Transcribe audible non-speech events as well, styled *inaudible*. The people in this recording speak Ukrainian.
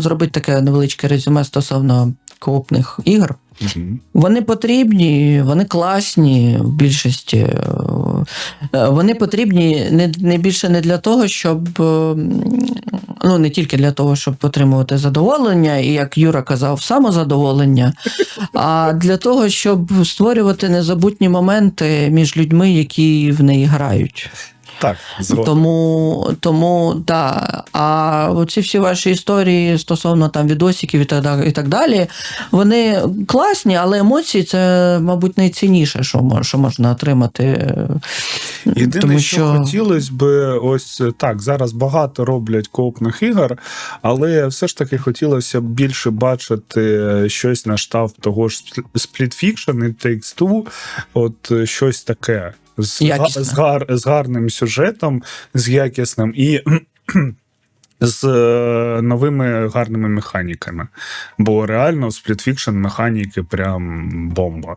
зробити таке невеличке резюме стосовно коопних ігор. Мгм. Вони потрібні, вони класні в більшості. Е, Вони потрібні не, не більше не для того, щоб е, ну не тільки для того, щоб отримувати задоволення, і як Юра казав, самозадоволення, а для того, щоб створювати незабутні моменти між людьми, які в неї грають. Так. Тому, тому да. А оці всі ваші історії стосовно там відосиків і так, далі- і так далі, вони класні, але емоції це, мабуть, найцінніше, що, що можна отримати. Єдине, Тому що, що хотілося би, ось так, зараз багато роблять коопних ігор, але все ж таки хотілося б більше бачити щось на штаб того ж Split Fiction і Takes Two, от щось таке. З, з, гар, з гарним сюжетом, з якісним і *clears throat* з е, новими гарними механіками. Бо реально сплітфікшн механіки прям бомба.